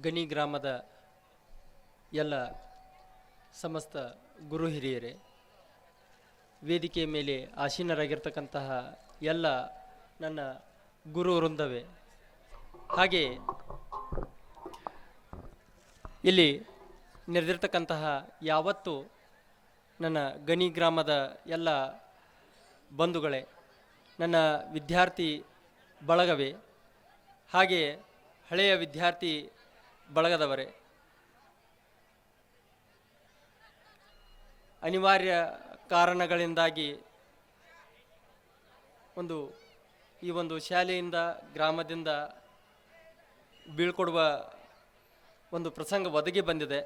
ಗಣಿ ಗ್ರಾಮದ ಎಲ್ಲ ಸಮಸ್ತ ಗುರು ಹಿರಿಯರೇ, ವೇದಿಕೆಯ ಮೇಲೆ ಆಸೀನರಾಗಿರ್ತಕ್ಕಂತಹ ಎಲ್ಲ ನನ್ನ ಗುರು ವೃಂದವೇ. ಹಾಗೆ ಇಲ್ಲಿ ನೆರೆದಿರ್ತಕ್ಕಂತಹ ಯಾವತ್ತು ನನ್ನ ಗಣಿ ಗ್ರಾಮದ ಎಲ್ಲ ಬಂಧುಗಳೇ, ನನ್ನ ವಿದ್ಯಾರ್ಥಿ ಬಳಗವೇ, ಹಾಗೆ ಹಳೆಯ ವಿದ್ಯಾರ್ಥಿ ಬಳಗದವರೇ. ಅನಿವಾರ್ಯ ಕಾರಣಗಳಿಂದಾಗಿ ಒಂದು ಈ ಒಂದು ಶಾಲೆಯಿಂದ ಗ್ರಾಮದಿಂದ ಬೀಳ್ಕೊಡುವ ಒಂದು ಪ್ರಸಂಗ ಒದಗಿ ಬಂದಿದೆ.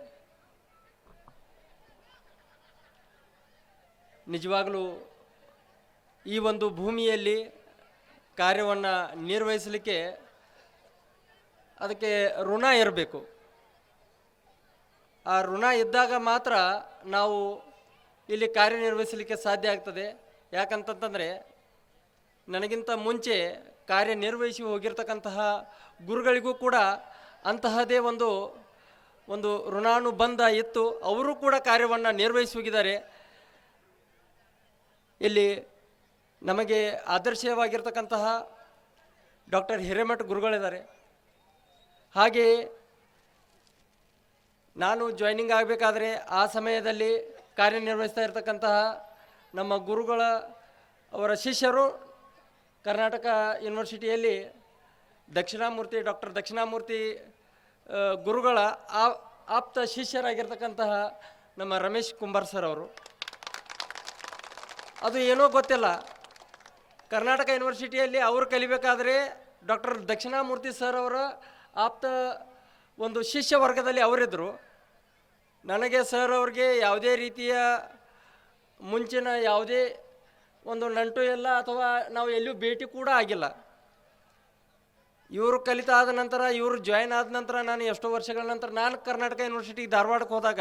ನಿಜವಾಗಲೂ ಈ ಒಂದು ಭೂಮಿಯಲ್ಲಿ ಕಾರ್ಯವನ್ನು ನಿರ್ವಹಿಸಲಿಕ್ಕೆ ಅದಕ್ಕೆ ಋಣ ಇರಬೇಕು. ಆ ಋಣ ಇದ್ದಾಗ ಮಾತ್ರ ನಾವು ಇಲ್ಲಿ ಕಾರ್ಯನಿರ್ವಹಿಸಲಿಕ್ಕೆ ಸಾಧ್ಯ ಆಗ್ತದೆ. ಯಾಕಂತಂತಂದರೆ ನನಗಿಂತ ಮುಂಚೆ ಕಾರ್ಯನಿರ್ವಹಿಸಿ ಹೋಗಿರ್ತಕ್ಕಂತಹ ಗುರುಗಳಿಗೂ ಕೂಡ ಅಂತಹದೇ ಒಂದು ಒಂದು ಋಣಾನುಬಂಧ ಇತ್ತು. ಅವರು ಕೂಡ ಕಾರ್ಯವನ್ನು ನಿರ್ವಹಿಸಿ ಹೋಗಿದ್ದಾರೆ. ಇಲ್ಲಿ ನಮಗೆ ಆದರ್ಶವಾಗಿರ್ತಕ್ಕಂತಹ ಡಾಕ್ಟರ್ ಹಿರೇಮಠ ಗುರುಗಳಿದ್ದಾರೆ. ಹಾಗೆಯೇ ನಾನು ಜಾಯ್ನಿಂಗ್ ಆಗಬೇಕಾದ್ರೆ ಆ ಸಮಯದಲ್ಲಿ ಕಾರ್ಯನಿರ್ವಹಿಸ್ತಾ ಇರತಕ್ಕಂತಹ ನಮ್ಮ ಗುರುಗಳ, ಅವರ ಶಿಷ್ಯರು ಕರ್ನಾಟಕ ಯೂನಿವರ್ಸಿಟಿಯಲ್ಲಿ ದಕ್ಷಿಣಾಮೂರ್ತಿ, ಡಾಕ್ಟರ್ ದಕ್ಷಿಣಾಮೂರ್ತಿ ಗುರುಗಳ ಆಪ್ತ ಶಿಷ್ಯರಾಗಿರ್ತಕ್ಕಂತಹ ನಮ್ಮ ರಮೇಶ್ ಕುಂಬಾರ್ ಸರ್ ಅವರು. ಅದು ಏನೋ ಗೊತ್ತಿಲ್ಲ. ಕರ್ನಾಟಕ ಯೂನಿವರ್ಸಿಟಿಯಲ್ಲಿ ಅವರು ಕಲಿಬೇಕಾದ್ರೆ ಡಾಕ್ಟರ್ ದಕ್ಷಿಣಾಮೂರ್ತಿ ಸರ್ ಅವರ ಆಪ್ತ ಒಂದು ಶಿಷ್ಯ ವರ್ಗದಲ್ಲಿ ಅವರಿದ್ದರು ನನಗೆ ಸರ್ ಅವ್ರಿಗೆ ಯಾವುದೇ ರೀತಿಯ ಮುಂಚಿನ ಯಾವುದೇ ಒಂದು ನಂಟು ಎಲ್ಲ ಅಥವಾ ನಾವು ಎಲ್ಲೂ ಭೇಟಿ ಕೂಡ ಆಗಿಲ್ಲ. ಇವರು ಕಲಿತಾದ ನಂತರ, ಇವರು ಜಾಯ್ನ್ ಆದ ನಂತರ ನಾನು ಎಷ್ಟೋ ವರ್ಷಗಳ ನಂತರ ನಾನು ಕರ್ನಾಟಕ ಯೂನಿವರ್ಸಿಟಿ ಧಾರವಾಡಕ್ಕೆ ಹೋದಾಗ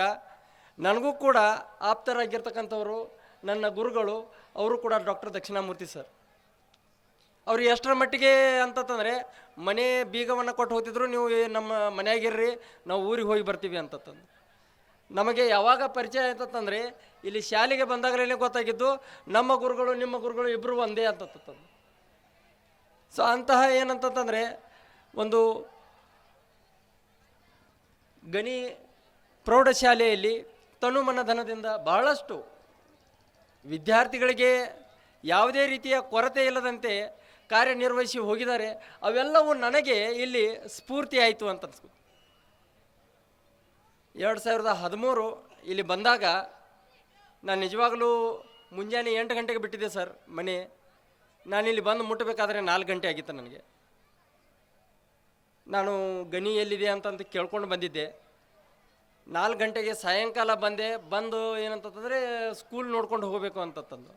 ನನಗೂ ಕೂಡ ಆಪ್ತರಾಗಿರ್ತಕ್ಕಂಥವರು, ನನ್ನ ಗುರುಗಳು, ಅವರು ಕೂಡ ಡಾಕ್ಟರ್ ದಕ್ಷಿಣಾಮೂರ್ತಿ ಸರ್ ಅವರು ಎಷ್ಟರ ಮಟ್ಟಿಗೆ ಅಂತಂತಂದರೆ ಮನೆ ಬೀಗವನ್ನು ಕೊಟ್ಟು ಹೋಗ್ತಿದ್ರು, ನೀವು ನಮ್ಮ ಮನೆಯಾಗಿರ್ರಿ, ನಾವು ಊರಿಗೆ ಹೋಗಿ ಬರ್ತೀವಿ ಅಂತಂದು ನಮಗೆ ಯಾವಾಗ ಪರಿಚಯ ಆಯ್ತಂದ್ರೆ ಇಲ್ಲಿ ಶಾಲೆಗೆ ಬಂದಾಗಲೇ ಗೊತ್ತಾಗಿದ್ದು, ನಮ್ಮ ಗುರುಗಳು, ನಿಮ್ಮ ಗುರುಗಳು ಇಬ್ಬರು ಒಂದೇ ಅಂತಂದು ಸೊ ಅಂತಹ ಏನಂತಂತಂದರೆ, ಒಂದು ಗಣಿ ಪ್ರೌಢಶಾಲೆಯಲ್ಲಿ ತನುಮನಧನದಿಂದ ಬಹಳಷ್ಟು ವಿದ್ಯಾರ್ಥಿಗಳಿಗೆ ಯಾವುದೇ ರೀತಿಯ ಕೊರತೆ ಇಲ್ಲದಂತೆ ಕಾರ್ಯನಿರ್ವಹಿಸಿ ಹೋಗಿದ್ದಾರೆ, ಅವೆಲ್ಲವೂ ನನಗೆ ಇಲ್ಲಿ ಸ್ಫೂರ್ತಿ ಆಯಿತು ಅಂತ ಎರಡು ಸಾವಿರದ ಹದಿಮೂರು ಇಲ್ಲಿ ಬಂದಾಗ ನಾನು ನಿಜವಾಗಲೂ ಮುಂಜಾನೆ ಎಂಟು ಗಂಟೆಗೆ ಬಿಟ್ಟಿದ್ದೆ ಸರ್ ಮನೆ. ನಾನಿಲ್ಲಿ ಬಂದು ಮುಟ್ಟಬೇಕಾದ್ರೆ ನಾಲ್ಕು ಗಂಟೆ ಆಗಿತ್ತು ನನಗೆ. ನಾನು ಗಣಿ ಎಲ್ಲಿದೆ ಅಂತಂತ ಕೇಳ್ಕೊಂಡು ಬಂದಿದ್ದೆ. ನಾಲ್ಕು ಗಂಟೆಗೆ ಸಾಯಂಕಾಲ ಬಂದೆ, ಬಂದು ಏನಂತಂದರೆ ಸ್ಕೂಲ್ ನೋಡ್ಕೊಂಡು ಹೋಗಬೇಕು ಅಂತಂದು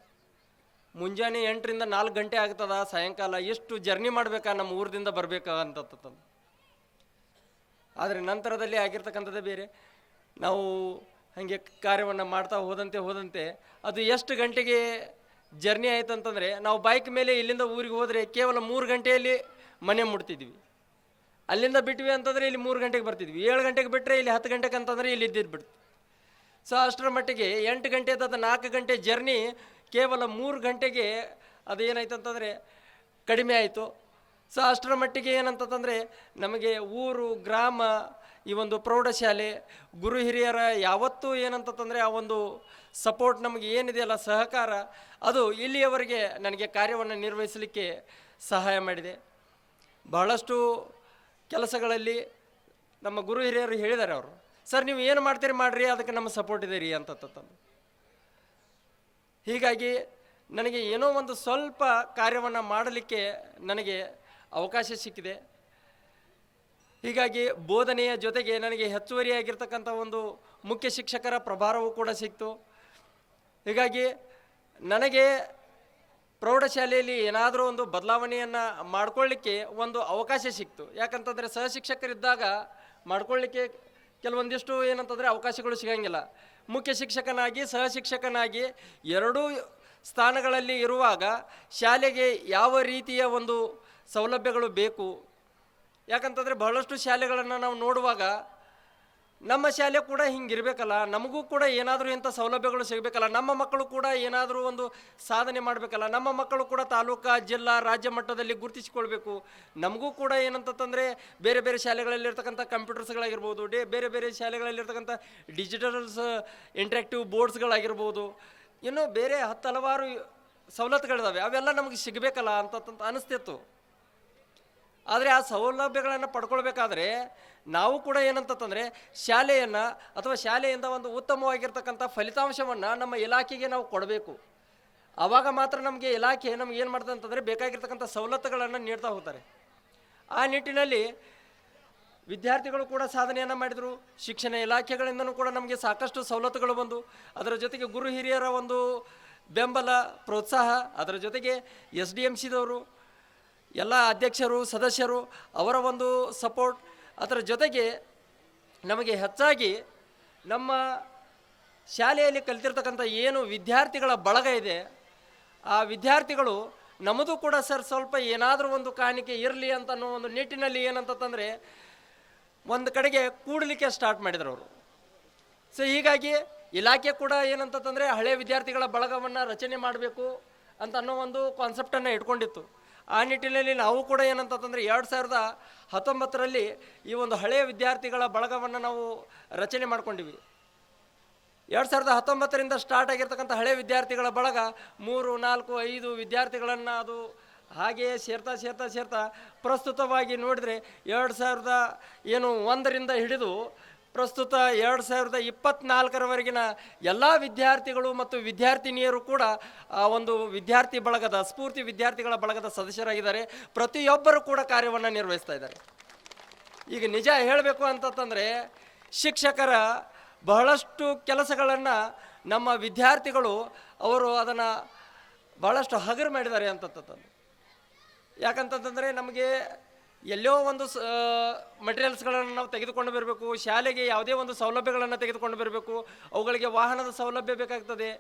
ಮುಂಜಾನೆ ಎಂಟರಿಂದ ನಾಲ್ಕು ಗಂಟೆ ಆಗ್ತದ, ಸಾಯಂಕಾಲ ಎಷ್ಟು ಜರ್ನಿ ಮಾಡಬೇಕಾ ನಮ್ಮ ಊರದಿಂದ ಬರಬೇಕಾ ಅಂತಂದು ಆದರೆ ನಂತರದಲ್ಲಿ ಆಗಿರ್ತಕ್ಕಂಥದ್ದೇ ಬೇರೆ. ನಾವು ಹಾಗೆ ಕಾರ್ಯವನ್ನು ಮಾಡ್ತಾ ಹೋದಂತೆ ಹೋದಂತೆ ಅದು ಎಷ್ಟು ಗಂಟೆಗೆ ಜರ್ನಿ ಆಯ್ತು ಅಂತಂದರೆ ನಾವು ಬೈಕ್ ಮೇಲೆ ಇಲ್ಲಿಂದ ಊರಿಗೆ ಹೋದರೆ ಕೇವಲ ಮೂರು ಗಂಟೆಯಲ್ಲಿ ಮನೆ ಮುಟ್ತಿದ್ವಿ. ಅಲ್ಲಿಂದ ಬಿಟ್ವಿ ಅಂತಂದರೆ ಇಲ್ಲಿ ಮೂರು ಗಂಟೆಗೆ ಬರ್ತಿದ್ವಿ. ಏಳು ಗಂಟೆಗೆ ಬಿಟ್ಟರೆ ಇಲ್ಲಿ ಹತ್ತು ಗಂಟೆಗೆ ಅಂತಂದರೆ ಇಲ್ಲಿ ಇದ್ದಿದ್ದು ಬಿಡ್ತು ಸೊ ಅಷ್ಟರ ಮಟ್ಟಿಗೆ ಎಂಟು ಗಂಟೆ ಅಥವಾ ನಾಲ್ಕು ಗಂಟೆ ಜರ್ನಿ ಕೇವಲ ಮೂರು ಗಂಟೆಗೆ ಅದು ಏನಾಯ್ತು ಅಂತಂದರೆ ಕಡಿಮೆ ಆಯಿತು. ಸೊ ಅಷ್ಟರ ಮಟ್ಟಿಗೆ ಏನಂತಂದರೆ ನಮಗೆ ಊರು, ಗ್ರಾಮ, ಈ ಒಂದು ಪ್ರೌಢಶಾಲೆ, ಗುರು ಹಿರಿಯರ ಯಾವತ್ತೂ ಏನಂತಂದರೆ ಆ ಒಂದು ಸಪೋರ್ಟ್ ನಮಗೆ ಏನಿದೆಯಲ್ಲ ಸಹಕಾರ, ಅದು ಇಲ್ಲಿಯವರೆಗೆ ನನಗೆ ಕಾರ್ಯವನ್ನು ನಿರ್ವಹಿಸಲಿಕ್ಕೆ ಸಹಾಯ ಮಾಡಿದೆ. ಬಹಳಷ್ಟು ಕೆಲಸಗಳಲ್ಲಿ ನಮ್ಮ ಗುರು ಹಿರಿಯರು ಹೇಳಿದ್ದಾರೆ ಅವರು. ಸರ್, ನೀವು ಏನು ಮಾಡ್ತೀರಿ? ಮಾಡ್ರಿ, ಅದಕ್ಕೆ ನಮ್ಮ ಸಪೋರ್ಟ್ ಇದೆ ರೀ ಅಂತ ಹೀಗಾಗಿ ನನಗೆ ಏನೋ ಒಂದು ಸ್ವಲ್ಪ ಕಾರ್ಯವನ್ನು ಮಾಡಲಿಕ್ಕೆ ನನಗೆ ಅವಕಾಶ ಸಿಕ್ಕಿದೆ. ಹೀಗಾಗಿ ಬೋಧನೆಯ ಜೊತೆಗೆ ನನಗೆ ಹೆಚ್ಚುವರಿಯಾಗಿರ್ತಕ್ಕಂಥ ಒಂದು ಮುಖ್ಯ ಶಿಕ್ಷಕರ ಪ್ರಭಾರವೂ ಕೂಡ ಸಿಕ್ತು. ಹೀಗಾಗಿ ನನಗೆ ಪ್ರೌಢಶಾಲೆಯಲ್ಲಿ ಏನಾದರೂ ಒಂದು ಬದಲಾವಣೆಯನ್ನು ಮಾಡ್ಕೊಳ್ಳಿಕ್ಕೆ ಒಂದು ಅವಕಾಶ ಸಿಕ್ತು. ಯಾಕಂತಂದರೆ ಸಹಶಿಕ್ಷಕರಿದ್ದಾಗ ಮಾಡ್ಕೊಳ್ಳಿಕ್ಕೆ ಕೆಲವೊಂದಿಷ್ಟು ಏನಂತಂದರೆ ಅವಕಾಶಗಳು ಸಿಗಂಗಿಲ್ಲ. ಮುಖ್ಯ ಶಿಕ್ಷಕನಾಗಿ, ಸಹ ಶಿಕ್ಷಕನಾಗಿ ಎರಡೂ ಸ್ಥಾನಗಳಲ್ಲಿ ಇರುವಾಗ ಶಾಲೆಗೆ ಯಾವ ರೀತಿಯ ಒಂದು ಸೌಲಭ್ಯಗಳು ಬೇಕು? ಯಾಕಂತಂದರೆ ಬಹಳಷ್ಟು ಶಾಲೆಗಳನ್ನು ನಾವು ನೋಡುವಾಗ ನಮ್ಮ ಶಾಲೆ ಕೂಡ ಹಿಂಗಿರ್ಬೇಕಲ್ಲ, ನಮಗೂ ಕೂಡ ಏನಾದರೂ ಇಂಥ ಸೌಲಭ್ಯಗಳು ಸಿಗಬೇಕಲ್ಲ, ನಮ್ಮ ಮಕ್ಕಳು ಕೂಡ ಏನಾದರೂ ಒಂದು ಸಾಧನೆ ಮಾಡಬೇಕಲ್ಲ, ನಮ್ಮ ಮಕ್ಕಳು ಕೂಡ ತಾಲೂಕಾ, ಜಿಲ್ಲಾ, ರಾಜ್ಯ ಮಟ್ಟದಲ್ಲಿ ಗುರುತಿಸಿಕೊಳ್ಬೇಕು. ನಮಗೂ ಕೂಡ ಏನಂತಂದರೆ ಬೇರೆ ಬೇರೆ ಶಾಲೆಗಳಲ್ಲಿರ್ತಕ್ಕಂಥ ಕಂಪ್ಯೂಟರ್ಸ್ಗಳಾಗಿರ್ಬೋದು, ಡೇ ಬೇರೆ ಬೇರೆ ಶಾಲೆಗಳಲ್ಲಿರ್ತಕ್ಕಂಥ ಡಿಜಿಟಲ್ಸ್, ಇಂಟ್ರಾಕ್ಟಿವ್ ಬೋರ್ಡ್ಸ್ಗಳಾಗಿರ್ಬೋದು, ಇನ್ನೂ ಬೇರೆ ಹತ್ತು ಹಲವಾರು ಸವಲತ್ತುಗಳಿದ್ದಾವೆ ಅವೆಲ್ಲ ನಮಗೆ ಸಿಗಬೇಕಲ್ಲ ಅಂತ ಅನಿಸ್ತಿತ್ತು. ಆದರೆ ಆ ಸೌಲಭ್ಯಗಳನ್ನು ಪಡ್ಕೊಳ್ಬೇಕಾದ್ರೆ ನಾವು ಕೂಡ ಏನಂತಂದರೆ ಶಾಲೆಯನ್ನು ಅಥವಾ ಶಾಲೆಯಿಂದ ಒಂದು ಉತ್ತಮವಾಗಿರ್ತಕ್ಕಂಥ ಫಲಿತಾಂಶವನ್ನು ನಮ್ಮ ಇಲಾಖೆಗೆ ನಾವು ಕೊಡಬೇಕು. ಆವಾಗ ಮಾತ್ರ ನಮಗೆ ಇಲಾಖೆ ನಮ್ಗೆ ಏನು ಮಾಡ್ತದೆ ಅಂತಂದರೆ ಬೇಕಾಗಿರ್ತಕ್ಕಂಥ ಸವಲತ್ತುಗಳನ್ನು ನೀಡ್ತಾ ಹೋಗ್ತಾರೆ. ಆ ನಿಟ್ಟಿನಲ್ಲಿ ವಿದ್ಯಾರ್ಥಿಗಳು ಕೂಡ ಸಾಧನೆಯನ್ನು ಮಾಡಿದರು. ಶಿಕ್ಷಣ ಇಲಾಖೆಗಳಿಂದನೂ ಕೂಡ ನಮಗೆ ಸಾಕಷ್ಟು ಸವಲತ್ತುಗಳು ಬಂದು, ಅದರ ಜೊತೆಗೆ ಗುರು ಹಿರಿಯರ ಒಂದು ಬೆಂಬಲ, ಪ್ರೋತ್ಸಾಹ, ಅದರ ಜೊತೆಗೆ ಎಸ್ ಡಿ ಎಂ ಸಿದವರು, ಎಲ್ಲ ಅಧ್ಯಕ್ಷರು, ಸದಸ್ಯರು ಅವರ ಒಂದು ಸಪೋರ್ಟ್ ಅದರ ಜೊತೆಗೆ ನಮಗೆ ಹೆಚ್ಚಾಗಿ ನಮ್ಮ ಶಾಲೆಯಲ್ಲಿ ಕಲಿತಿರ್ತಕ್ಕಂಥ ಏನು ವಿದ್ಯಾರ್ಥಿಗಳ ಬಳಗ ಇದೆ, ಆ ವಿದ್ಯಾರ್ಥಿಗಳು ನಮ್ಮದು ಕೂಡ ಸರ್ ಸ್ವಲ್ಪ ಏನಾದರೂ ಒಂದು ಕಾಣಿಕೆ ಇರಲಿ ಅಂತ ಅನ್ನೋ ಒಂದು ನಿಟ್ಟಿನಲ್ಲಿ ಏನಂತಂದರೆ ಒಂದು ಕಡೆಗೆ ಕೂಡಲಿಕ್ಕೆ ಸ್ಟಾರ್ಟ್ ಮಾಡಿದ್ರು ಅವರು. ಸೊ ಹೀಗಾಗಿ ಇಲಾಖೆ ಕೂಡ ಏನಂತಂದರೆ ಹಳೆ ವಿದ್ಯಾರ್ಥಿಗಳ ಬಳಗವನ್ನು ರಚನೆ ಮಾಡಬೇಕು ಅಂತ ಅನ್ನೋ ಒಂದು ಕಾನ್ಸೆಪ್ಟನ್ನು ಇಟ್ಕೊಂಡಿತ್ತು. ಆ ನಿಟ್ಟಿನಲ್ಲಿ ನಾವು ಕೂಡ ಏನಂತಂದರೆ ಎರಡು ಸಾವಿರದ ಹತ್ತೊಂಬತ್ತರಲ್ಲಿ ಈ ಒಂದು ಹಳೆಯ ವಿದ್ಯಾರ್ಥಿಗಳ ಬಳಗವನ್ನು ನಾವು ರಚನೆ ಮಾಡ್ಕೊಂಡಿವಿ. ಎರಡು ಸಾವಿರದ ಹತ್ತೊಂಬತ್ತರಿಂದ ಸ್ಟಾರ್ಟ್ ಆಗಿರ್ತಕ್ಕಂಥ ಹಳೆ ವಿದ್ಯಾರ್ಥಿಗಳ ಬಳಗ ಮೂರು, ನಾಲ್ಕು, ಐದು ವಿದ್ಯಾರ್ಥಿಗಳನ್ನು ಅದು ಹಾಗೆಯೇ ಸೇರ್ತಾ ಸೇರ್ತಾ ಸೇರ್ತಾ ಪ್ರಸ್ತುತವಾಗಿ ನೋಡಿದರೆ ಎರಡು ಸಾವಿರದ ಏನು ಒಂದರಿಂದ ಹಿಡಿದು ಪ್ರಸ್ತುತ ಎರಡು ಸಾವಿರದ ಇಪ್ಪತ್ನಾಲ್ಕರವರೆಗಿನ ಎಲ್ಲ ವಿದ್ಯಾರ್ಥಿಗಳು ಮತ್ತು ವಿದ್ಯಾರ್ಥಿನಿಯರು ಕೂಡ, ಆ, ಒಂದು ವಿದ್ಯಾರ್ಥಿ ಬಳಗದ, ಸ್ಫೂರ್ತಿ ವಿದ್ಯಾರ್ಥಿಗಳ ಬಳಗದ ಸದಸ್ಯರಾಗಿದ್ದಾರೆ ಪ್ರತಿಯೊಬ್ಬರು ಕೂಡ ಕಾರ್ಯವನ್ನು ನಿರ್ವಹಿಸ್ತಾ ಇದ್ದಾರೆ. ಈಗ ನಿಜ ಹೇಳಬೇಕು ಅಂತಂದರೆ ಶಿಕ್ಷಕರ ಬಹಳಷ್ಟು ಕೆಲಸಗಳನ್ನು ನಮ್ಮ ವಿದ್ಯಾರ್ಥಿಗಳು ಅವರು ಅದನ್ನು ಬಹಳಷ್ಟು ಹಗರು ಮಾಡಿದ್ದಾರೆ ಅಂತಂತಂದು ಯಾಕಂತಂತಂದರೆ ನಮಗೆ ಎಲ್ಲೋ ಒಂದು ಮಟೀರಿಯಲ್ಸ್ಗಳನ್ನು ನಾವು ತೆಗೆದುಕೊಂಡು ಬರಬೇಕು, ಶಾಲೆಗೆ ಯಾವುದೇ ಒಂದು ಸೌಲಭ್ಯಗಳನ್ನು ತೆಗೆದುಕೊಂಡು ಬರಬೇಕು, ಅವುಗಳಿಗೆ ವಾಹನದ ಸೌಲಭ್ಯ ಬೇಕಾಗ್ತದೆ.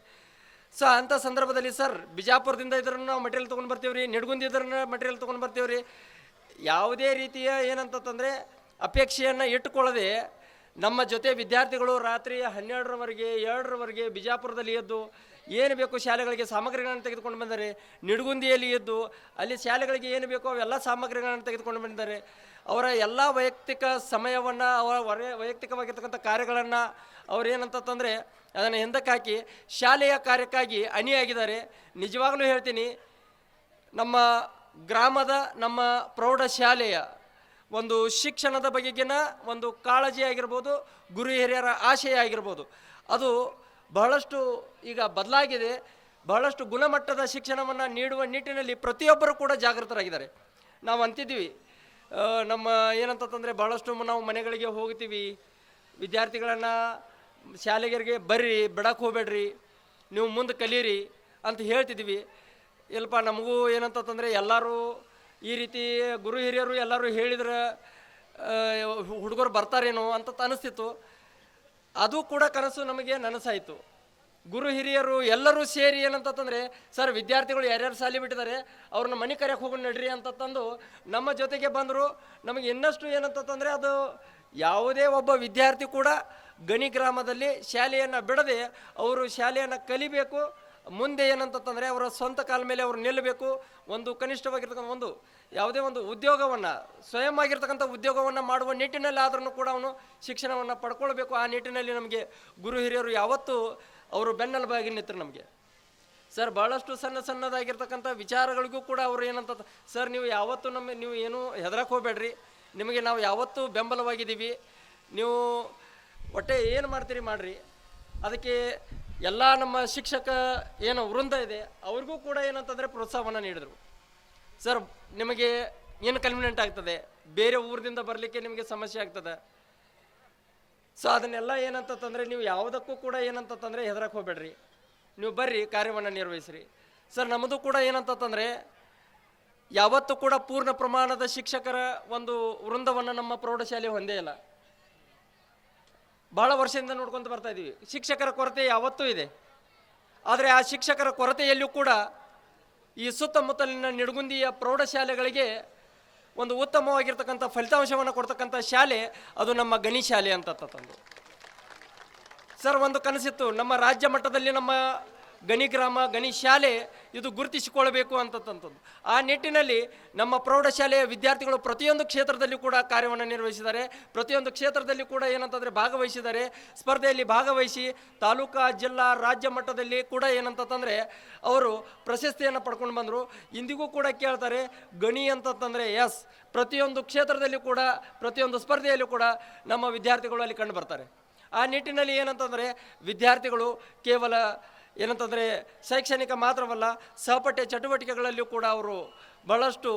ಸೊ ಅಂಥ ಸಂದರ್ಭದಲ್ಲಿ, ಸರ್, ಬಿಜಾಪುರದಿಂದ ಇದ್ರನ್ನ ನಾವು ಮಟೀರಿಯಲ್ ತೊಗೊಂಡು ಬರ್ತೀವಿ ರೀ ನಿಡ್ಗುಂದಿ ಇದ್ರನ್ನ ಮಟೀರಿಯಲ್ ತೊಗೊಂಡು ಬರ್ತೀವಿ ರೀ ಯಾವುದೇ ರೀತಿಯ ಏನಂತಂದರೆ, ಅಪೇಕ್ಷೆಯನ್ನು ಇಟ್ಟುಕೊಳ್ಳದೆ, ನಮ್ಮ ಜೊತೆ ವಿದ್ಯಾರ್ಥಿಗಳು ರಾತ್ರಿ ಹನ್ನೆರಡರವರೆಗೆ ಎರಡರವರೆಗೆ ಬಿಜಾಪುರದಲ್ಲಿ ಎದ್ದು ಏನು ಬೇಕು ಶಾಲೆಗಳಿಗೆ ಸಾಮಗ್ರಿಗಳನ್ನು ತೆಗೆದುಕೊಂಡು ಬಂದರೆ? ನಿಡುಗುಂದಿಯಲ್ಲಿ ಎದ್ದು ಅಲ್ಲಿ ಶಾಲೆಗಳಿಗೆ ಏನು ಬೇಕೋ ಅವೆಲ್ಲ ಸಾಮಗ್ರಿಗಳನ್ನು ತೆಗೆದುಕೊಂಡು ಬಂದಿದ್ದಾರೆ ಅವರ ಎಲ್ಲ ವೈಯಕ್ತಿಕ ಸಮಯವನ್ನು, ಅವರ ವರೆ, ವೈಯಕ್ತಿಕವಾಗಿರ್ತಕ್ಕಂಥ ಕಾರ್ಯಗಳನ್ನು ಅವರೇನಂತಂದರೆ ಅದನ್ನು ಹಿಂದಕ್ಕೆ ಹಾಕಿ ಶಾಲೆಯ ಕಾರ್ಯಕ್ಕಾಗಿ ಅಣಿಯಾಗಿದ್ದಾರೆ. ನಿಜವಾಗಲೂ ಹೇಳ್ತೀನಿ, ನಮ್ಮ ಗ್ರಾಮದ, ನಮ್ಮ ಪ್ರೌಢಶಾಲೆಯ ಒಂದು ಶಿಕ್ಷಣದ ಬಗೆಗಿನ ಒಂದು ಕಾಳಜಿ ಆಗಿರ್ಬೋದು, ಗುರು ಹಿರಿಯರ ಆಶಯ ಆಗಿರ್ಬೋದು. ಅದು ಬಹಳಷ್ಟು ಈಗ ಬದಲಾಗಿದೆ, ಬಹಳಷ್ಟು ಗುಣಮಟ್ಟದ ಶಿಕ್ಷಣವನ್ನು ನೀಡುವ ನಿಟ್ಟಿನಲ್ಲಿ ಪ್ರತಿಯೊಬ್ಬರು ಕೂಡ ಜಾಗೃತರಾಗಿದ್ದಾರೆ. ನಾವು ಅಂತಿದ್ವಿ ನಮ್ಮ ಏನಂತಂದರೆ ಬಹಳಷ್ಟು ನಾವು ಮನೆಗಳಿಗೆ ಹೋಗ್ತೀವಿ, ವಿದ್ಯಾರ್ಥಿಗಳನ್ನು ಶಾಲೆಗರಿಗೆ ಬರ್ರಿ ಬಿಡಕ್ಕೆ ಹೋಗ್ಬೇಡ್ರಿ, ನೀವು ಮುಂದೆ ಕಲೀರಿ ಅಂತ ಹೇಳ್ತಿದ್ವಿ ಇಲ್ಲಪ್ಪ ನಮಗೂ ಏನಂತಂದರೆ ಎಲ್ಲರೂ ಈ ರೀತಿ ಗುರು ಹಿರಿಯರು ಎಲ್ಲರೂ ಹೇಳಿದ್ರೆ ಹುಡುಗರು ಬರ್ತಾರೇನೋ ಅಂತ ಅನಿಸ್ತಿತ್ತು. ಅದು ಕೂಡ ಕನಸು ನಮಗೆ ನನಸಾಯಿತು. ಗುರು ಹಿರಿಯರು ಎಲ್ಲರೂ ಸೇರಿ ಏನಂತಂದರೆ ಸರ್, ವಿದ್ಯಾರ್ಥಿಗಳು ಯಾರ್ಯಾರು ಸಾಲಿ ಬಿಟ್ಟಿದ್ದಾರೆ, ಅವ್ರನ್ನ ಮನೆ ಕರೆಯಕ್ಕೆ ಹೋಗಿ ನಡ್ರಿ ಅಂತ ತಂದು ನಮ್ಮ ಜೊತೆಗೆ ಬಂದರು. ನಮಗೆ ಇನ್ನಷ್ಟು ಏನಂತಂದರೆ ಅದು ಯಾವುದೇ ಒಬ್ಬ ವಿದ್ಯಾರ್ಥಿ ಕೂಡ ಗಣಿ ಗ್ರಾಮದಲ್ಲಿ ಶಾಲೆಯನ್ನು ಬಿಡದೆ ಅವರು ಶಾಲೆಯನ್ನು ಕಲಿಬೇಕು ಮುಂದೆ ಏನಂತಂದರೆ ಅವರ ಸ್ವಂತ ಕಾಲ ಮೇಲೆ ಅವರು ನಿಲ್ಲಬೇಕು. ಒಂದು ಕನಿಷ್ಠವಾಗಿರ್ತಕ್ಕಂಥ ಒಂದು ಯಾವುದೇ ಒಂದು ಉದ್ಯೋಗವನ್ನು, ಸ್ವಯಂ ಆಗಿರ್ತಕ್ಕಂಥ ಉದ್ಯೋಗವನ್ನು ಮಾಡುವ ನಿಟ್ಟಿನಲ್ಲಿ ಆದ್ರೂ ಕೂಡ ಅವನು ಶಿಕ್ಷಣವನ್ನು ಪಡ್ಕೊಳ್ಬೇಕು. ಆ ನಿಟ್ಟಿನಲ್ಲಿ ನಮಗೆ ಗುರು ಹಿರಿಯರು ಯಾವತ್ತೂ ಅವರು ಬೆನ್ನೆಲುಬಾಗಿ ನಿಂತರು ನಮಗೆ. ಸರ್ ಭಾಳಷ್ಟು ಸಣ್ಣ ಸಣ್ಣದಾಗಿರ್ತಕ್ಕಂಥ ವಿಚಾರಗಳಿಗೂ ಕೂಡ ಅವರು ಏನಂತ, ಸರ್, ನೀವು ಯಾವತ್ತೂ ನಮ್ಮ, ನೀವು ಏನು ಹೆದರಕ್ಕೆ ಹೋಗಬೇಡ್ರಿ. ನಿಮಗೆ ನಾವು ಯಾವತ್ತೂ ಬೆಂಬಲವಾಗಿದ್ದೀವಿ. ನೀವು ಒಟ್ಟೆ ಏನು ಮಾಡ್ತೀರಿ ಮಾಡಿರಿ. ಅದಕ್ಕೆ ಎಲ್ಲ ನಮ್ಮ ಶಿಕ್ಷಕ ಏನು ವೃಂದ ಇದೆ, ಅವ್ರಿಗೂ ಕೂಡ ಏನಂತಂದರೆ ಪ್ರೋತ್ಸಾಹವನ್ನು ನೀಡಿದರು. ಸರ್, ನಿಮಗೆ ಏನು ಕನ್ವಿನೆಂಟ್ ಆಗ್ತದೆ? ಬೇರೆ ಊರಿನಿಂದ ಬರಲಿಕ್ಕೆ ನಿಮಗೆ ಸಮಸ್ಯೆ ಆಗ್ತದೆ. ಸೊ ಅದನ್ನೆಲ್ಲ ಏನಂತಂದರೆ ನೀವು ಯಾವುದಕ್ಕೂ ಕೂಡ ಏನಂತಂದರೆ ಹೆದರಕ್ಕೆ ಹೋಗ್ಬೇಡ್ರಿ. ನೀವು ಬರ್ರಿ, ಕಾರ್ಯವನ್ನು ನಿರ್ವಹಿಸ್ರಿ. ಸರ್, ನಮ್ಮದು ಕೂಡ ಏನಂತಂದರೆ ಯಾವತ್ತೂ ಕೂಡ ಪೂರ್ಣ ಪ್ರಮಾಣದ ಶಿಕ್ಷಕರ ಒಂದು ವೃಂದವನ್ನು ನಮ್ಮ ಪ್ರೌಢಶಾಲೆ ಹೊಂದೇ ಇಲ್ಲ. ಭಾಳ ವರ್ಷದಿಂದ ನೋಡ್ಕೊಂತ ಬರ್ತಾ ಇದ್ದೀವಿ ಶಿಕ್ಷಕರ ಕೊರತೆ ಯಾವತ್ತೂ ಇದೆ. ಆದರೆ ಆ ಶಿಕ್ಷಕರ ಕೊರತೆಯಲ್ಲೂ ಕೂಡ ಈ ಸುತ್ತಮುತ್ತಲಿನ ನಿಡಗುಂದಿಯ ಪ್ರೌಢಶಾಲೆಗಳಿಗೆ ಒಂದು ಉತ್ತಮವಾಗಿರ್ತಕ್ಕಂಥ ಫಲಿತಾಂಶವನ್ನು ಕೊಡ್ತಕ್ಕಂಥ ಶಾಲೆ ಅದು ನಮ್ಮ ಗಣಿ ಶಾಲೆ ಅಂತ ತಂದು. ಸರ್, ಒಂದು ಕನಸಿತ್ತು. ನಮ್ಮ ರಾಜ್ಯ ಮಟ್ಟದಲ್ಲಿ ನಮ್ಮ ಗಣಿ ಗ್ರಾಮ, ಗಣಿ ಶಾಲೆ ಇದು ಗುರುತಿಸಿಕೊಳ್ಳಬೇಕು ಅಂತಂಥದ್ದು ಆ ನಿಟ್ಟಿನಲ್ಲಿ ನಮ್ಮ ಪ್ರೌಢಶಾಲೆಯ ವಿದ್ಯಾರ್ಥಿಗಳು ಪ್ರತಿಯೊಂದು ಕ್ಷೇತ್ರದಲ್ಲಿ ಕೂಡ ಕಾರ್ಯವನ್ನು ನಿರ್ವಹಿಸಿದ್ದಾರೆ. ಪ್ರತಿಯೊಂದು ಕ್ಷೇತ್ರದಲ್ಲಿ ಕೂಡ ಏನಂತಂದರೆ ಭಾಗವಹಿಸಿದ್ದಾರೆ. ಸ್ಪರ್ಧೆಯಲ್ಲಿ ಭಾಗವಹಿಸಿ ತಾಲೂಕಾ, ಜಿಲ್ಲಾ, ರಾಜ್ಯ ಮಟ್ಟದಲ್ಲಿ ಕೂಡ ಏನಂತಂದರೆ ಅವರು ಪ್ರಶಸ್ತಿಯನ್ನು ಪಡ್ಕೊಂಡು ಬಂದರು. ಇಂದಿಗೂ ಕೂಡ ಕೇಳ್ತಾರೆ, ಗಣಿ ಅಂತಂತಂದರೆ ಎಸ್ ಪ್ರತಿಯೊಂದು ಕ್ಷೇತ್ರದಲ್ಲಿ ಕೂಡ, ಪ್ರತಿಯೊಂದು ಸ್ಪರ್ಧೆಯಲ್ಲೂ ಕೂಡ ನಮ್ಮ ವಿದ್ಯಾರ್ಥಿಗಳು ಅಲ್ಲಿ ಕಂಡು ಬರ್ತಾರೆ. ಆ ನಿಟ್ಟಿನಲ್ಲಿ ಏನಂತಂದರೆ ವಿದ್ಯಾರ್ಥಿಗಳು ಕೇವಲ ಏನಂತಂದರೆ ಶೈಕ್ಷಣಿಕ ಮಾತ್ರವಲ್ಲ ಸಹಪಠ್ಯ ಚಟುವಟಿಕೆಗಳಲ್ಲಿಯೂ ಕೂಡ ಅವರು ಬಹಳಷ್ಟು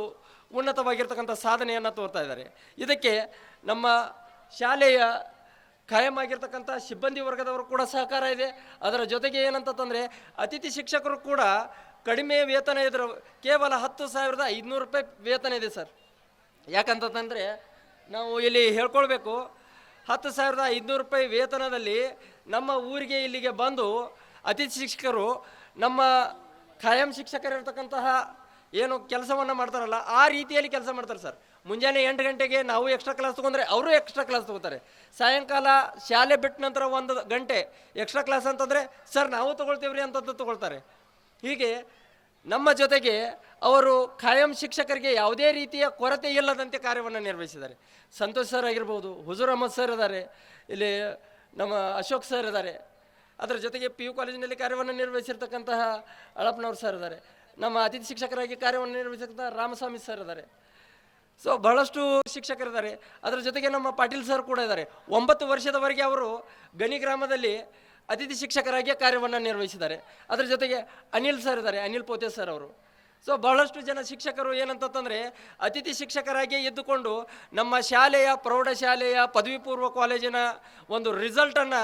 ಉನ್ನತವಾಗಿರ್ತಕ್ಕಂಥ ಸಾಧನೆಯನ್ನು ತೋರ್ತಾ ಇದ್ದಾರೆ. ಇದಕ್ಕೆ ನಮ್ಮ ಶಾಲೆಯ ಖಾಯಂ ಆಗಿರ್ತಕ್ಕಂಥ ಸಿಬ್ಬಂದಿ ವರ್ಗದವರು ಕೂಡ ಸಹಕಾರ ಇದೆ. ಅದರ ಜೊತೆಗೆ ಏನಂತಂದರೆ ಅತಿಥಿ ಶಿಕ್ಷಕರು ಕೂಡ ಕಡಿಮೆ ವೇತನ ಇದ್ರು ಕೇವಲ ಹತ್ತು ಸಾವಿರದ ಐದುನೂರು ರೂಪಾಯಿ ವೇತನ ಇದೆ ಸರ್. ಯಾಕಂತಂದರೆ ನಾವು ಇಲ್ಲಿ ಹೇಳ್ಕೊಳ್ಬೇಕು, ಹತ್ತು ಸಾವಿರದ ಐದುನೂರು ರೂಪಾಯಿ ವೇತನದಲ್ಲಿ ನಮ್ಮ ಊರಿಗೆ ಇಲ್ಲಿಗೆ ಬಂದು ಅತಿಥಿ ಶಿಕ್ಷಕರು, ನಮ್ಮ ಖಾಯಂ ಶಿಕ್ಷಕರಿರ್ತಕ್ಕಂತಹ ಏನು ಕೆಲಸವನ್ನು ಮಾಡ್ತಾರಲ್ಲ, ಆ ರೀತಿಯಲ್ಲಿ ಕೆಲಸ ಮಾಡ್ತಾರೆ ಸರ್. ಮುಂಜಾನೆ ಎಂಟು ಗಂಟೆಗೆ ನಾವು ಎಕ್ಸ್ಟ್ರಾ ಕ್ಲಾಸ್ ತೊಗೊಂಡ್ರೆ ಅವರು ಎಕ್ಸ್ಟ್ರಾ ಕ್ಲಾಸ್ ತೊಗೋತಾರೆ. ಸಾಯಂಕಾಲ ಶಾಲೆ ಬಿಟ್ಟ ನಂತರ ಒಂದು ಗಂಟೆ ಎಕ್ಸ್ಟ್ರಾ ಕ್ಲಾಸ್ ಅಂತಂದರೆ, ಸರ್, ನಾವು ತೊಗೊಳ್ತೀವ್ರಿ ಅಂತದ್ದು ತೊಗೊಳ್ತಾರೆ. ಹೀಗೆ ನಮ್ಮ ಜೊತೆಗೆ ಅವರು ಖಾಯಂ ಶಿಕ್ಷಕರಿಗೆ ಯಾವುದೇ ರೀತಿಯ ಕೊರತೆ ಇಲ್ಲದಂತೆ ಕಾರ್ಯವನ್ನು ನಿರ್ವಹಿಸಿದ್ದಾರೆ. ಸಂತೋಷ್ ಸರ್ ಆಗಿರ್ಬೋದು, ಹುಜೂರ್ ಅಹಮದ್ ಸರ್ ಇದ್ದಾರೆ, ಇಲ್ಲಿ ನಮ್ಮ ಅಶೋಕ್ ಸರ್ ಇದ್ದಾರೆ. ಅದರ ಜೊತೆಗೆ ಪಿ ಯು ಕಾಲೇಜಿನಲ್ಲಿ ಕಾರ್ಯವನ್ನು ನಿರ್ವಹಿಸಿರ್ತಕ್ಕಂತಹ ಅಳಪ್ಪನವ್ರು ಸರ್ ಇದ್ದಾರೆ. ನಮ್ಮ ಅತಿಥಿ ಶಿಕ್ಷಕರಾಗಿ ಕಾರ್ಯವನ್ನು ನಿರ್ವಹಿಸಿರ್ತಕ್ಕಂಥ ರಾಮಸ್ವಾಮಿ ಸರ್ ಇದ್ದಾರೆ. ಸೊ ಬಹಳಷ್ಟು ಶಿಕ್ಷಕರಿದ್ದಾರೆ. ಅದರ ಜೊತೆಗೆ ನಮ್ಮ ಪಾಟೀಲ್ ಸರ್ ಕೂಡ ಇದ್ದಾರೆ. ಒಂಬತ್ತು ವರ್ಷದವರೆಗೆ ಅವರು ಗಣಿ ಗ್ರಾಮದಲ್ಲಿ ಅತಿಥಿ ಶಿಕ್ಷಕರಾಗಿ ಕಾರ್ಯವನ್ನು ನಿರ್ವಹಿಸಿದ್ದಾರೆ. ಅದರ ಜೊತೆಗೆ ಅನಿಲ್ ಸರ್ ಇದ್ದಾರೆ, ಅನಿಲ್ ಪೋತೆ ಸರ್ ಅವರು. ಸೊ ಬಹಳಷ್ಟು ಜನ ಶಿಕ್ಷಕರು ಏನಂತಂದರೆ ಅತಿಥಿ ಶಿಕ್ಷಕರಾಗಿ ಇದ್ದುಕೊಂಡು ನಮ್ಮ ಶಾಲೆಯ ಪ್ರೌಢಶಾಲೆಯ ಪದವಿ ಪೂರ್ವ ಕಾಲೇಜಿನ ಒಂದು ರಿಸಲ್ಟನ್ನು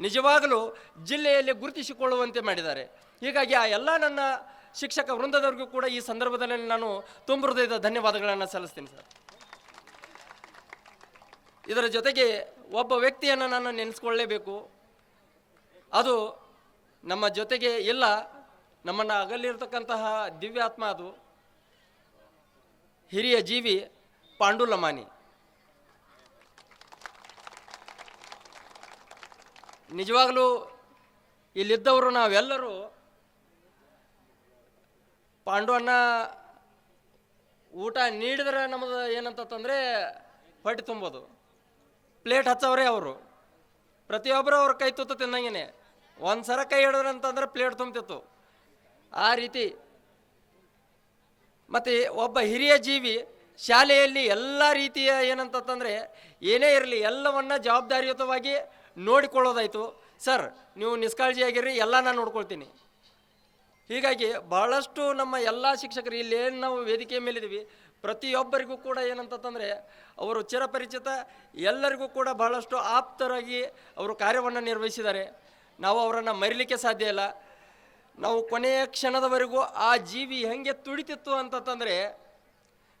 ನಿಜವಾಗಲೂ ಜಿಲ್ಲೆಯಲ್ಲಿ ಗುರುತಿಸಿಕೊಳ್ಳುವಂತೆ ಮಾಡಿದ್ದಾರೆ. ಹೀಗಾಗಿ ಆ ಎಲ್ಲ ನನ್ನ ಶಿಕ್ಷಕ ವೃಂದದವರಿಗೂ ಕೂಡ ಈ ಸಂದರ್ಭದಲ್ಲಿ ನಾನು ತುಂಬ ಹೃದಯದ ಧನ್ಯವಾದಗಳನ್ನು ಸಲ್ಲಿಸ್ತೀನಿ ಸರ್. ಇದರ ಜೊತೆಗೆ ಒಬ್ಬ ವ್ಯಕ್ತಿಯನ್ನು ನಾನು ನೆನೆಸ್ಕೊಳ್ಳೇಬೇಕು. ಅದು ನಮ್ಮ ಜೊತೆಗೆ ಇಲ್ಲ, ನಮ್ಮನ್ನು ಅಗಲಿರ್ತಕ್ಕಂತಹ ದಿವ್ಯಾತ್ಮ ಅದು. ಹಿರಿಯ ಜೀವಿ ಪಾಂಡುಲಮಾನಿ. ನಿಜವಾಗಲೂ ಇಲ್ಲಿದ್ದವರು ನಾವೆಲ್ಲರೂ ಪಾಂಡವನ್ನ ಊಟ ನೀಡಿದ್ರೆ ನಮ್ಮದು ಏನಂತಂದರೆ ಹೊಟ್ಟೆ ತುಂಬೋದು. ಪ್ಲೇಟ್ ಹಚ್ಚವ್ರೆ ಅವರು. ಪ್ರತಿಯೊಬ್ಬರು ಅವ್ರ ಕೈ ತುತ್ತು ತಿನ್ನಂಗೆ ಒಂದು ಸರ ಕೈ ಹಿಡಿದ್ರೆ ಅಂತಂದ್ರೆ ಪ್ಲೇಟ್ ತುಂಬ್ತಿತ್ತು. ಆ ರೀತಿ ಮತ್ತು ಒಬ್ಬ ಹಿರಿಯ ಜೀವಿ ಶಾಲೆಯಲ್ಲಿ ಎಲ್ಲ ರೀತಿಯ ಏನಂತಂದರೆ ಏನೇ ಇರಲಿ ಎಲ್ಲವನ್ನ ಜವಾಬ್ದಾರಿಯುತವಾಗಿ ನೋಡಿಕೊಳ್ಳೋದಾಯಿತು. ಸರ್, ನೀವು ನಿಷ್ಕಾಳಜಿಯಾಗಿರಿ ಎಲ್ಲ ನಾನು ನೋಡ್ಕೊಳ್ತೀನಿ. ಹೀಗಾಗಿ ಬಹಳಷ್ಟು ನಮ್ಮ ಎಲ್ಲ ಶಿಕ್ಷಕರು, ಇಲ್ಲಿ ಏನು ನಾವು ವೇದಿಕೆ ಮೇಲಿದ್ದೀವಿ, ಪ್ರತಿಯೊಬ್ಬರಿಗೂ ಕೂಡ ಏನಂತಂದರೆ ಅವರು ಚಿರಪರಿಚಿತ, ಎಲ್ಲರಿಗೂ ಕೂಡ ಬಹಳಷ್ಟು ಆಪ್ತರಾಗಿ ಅವರು ಕಾರ್ಯವನ್ನು ನಿರ್ವಹಿಸಿದ್ದಾರೆ. ನಾವು ಅವರನ್ನು ಮರಿಲಿಕ್ಕೆ ಸಾಧ್ಯ ಇಲ್ಲ. ನಾವು ಕೊನೆಯ ಕ್ಷಣದವರೆಗೂ ಆ ಜೀವಿ ಹೆಂಗೆ ತುಳಿತಿತ್ತು ಅಂತಂತಂದರೆ